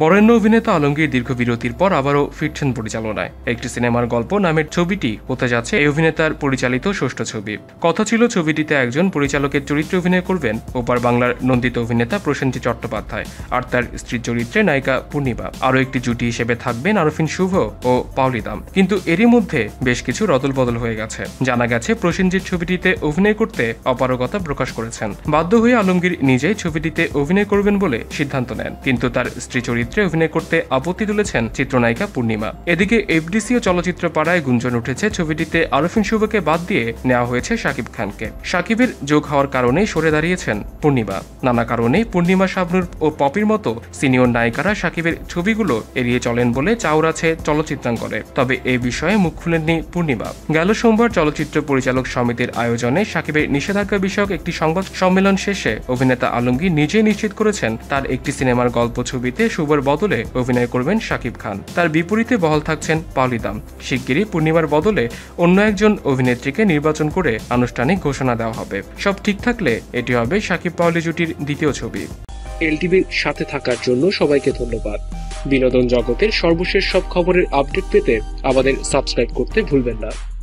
বরেণ্য অভিনেতা আলমগীর দীর্ঘ বিরতির পর আবারও ফিরছেন পরিচালনায়। একটি সিনেমার গল্প নামের ছবিটি হতে যাচ্ছে এই অভিনেতার পরিচালিত ষষ্ঠ ছবি। কথা ছিল ছবিটিতে একজন পরিচালকের চরিত্রে অভিনয় করবেন ওপার বাংলার নন্দিত অভিনেতা প্রসেনজিৎ চট্টোপাধ্যায় আর তার স্ত্রীর চরিত্রে নায়িকা পূর্ণিমা। আরও একটি জুটি হিসেবে থাকবেন আরফিন শুভ ও পাউলিদাম কিন্তু এরই মধ্যে বেশ কিছু রদল বদল হয়ে গেছে। জানা গেছে, প্রসেনজিৎ ছবিটিতে অভিনয় করতে অপারগতা প্রকাশ করেছেন। বাধ্য হয়ে আলমগীর নিজেই ছবিটিতে অভিনয় করবেন বলে সিদ্ধান্ত নেন। কিন্তু তার স্ত্রী চরিত্রে অভিনয় করতে আপত্তি তুলেছেন চিত্রনায়িকা পূর্ণিমা। এদিকে এফডিসি ও চলচ্চিত্র পাড়ায় গুঞ্জন উঠেছে ছবিটিতে আরফিন শুভকে বাদ দিয়ে নেওয়া হয়েছে শাকিব খানকে। শাকিবের যোগ হওয়ার কারণেই সরে দাঁড়িয়েছেন পূর্ণিমা। নানা কারণেই পূর্ণিমা, শাবনুর ও পপির মতো সিনিয়র নায়িকারা শাকিবের ছবিগুলো এড়িয়ে চলেন বলে চাউর আছে চলচ্চিত্রাঙ্গনে। তবে এ বিষয়ে মুখ খুলেননি পূর্ণিমা। গেল সোমবার চলচ্চিত্র পরিচালক সমিতির আয়োজনে শাকিবের নিষেধাজ্ঞা বিষয়ক একটি সংবাদ সম্মেলন শেষে অভিনেতা আলমগীর নিজেই নিশ্চিত করেছেন তার একটি সিনেমার গল্প ছবিতে শুভর বদলে অভিনয় করবেন শাকিব খান। তার বিপরীতে বহাল থাকছেন পালিদাম শিগগিরই পূর্ণিমার বদলে অন্য একজন অভিনেত্রীকে নির্বাচন করে আনুষ্ঠানিক ঘোষণা দেওয়া হবে। সব ঠিক থাকলে এটি হবে শাকিব পাওলি জুটির দ্বিতীয় ছবি। এলটিভির সাথে থাকার জন্য সবাইকে ধন্যবাদ। বিনোদন জগতের সর্বশেষ সব খবরের আপডেট পেতে আমাদের সাবস্ক্রাইব করতে ভুলবেন না।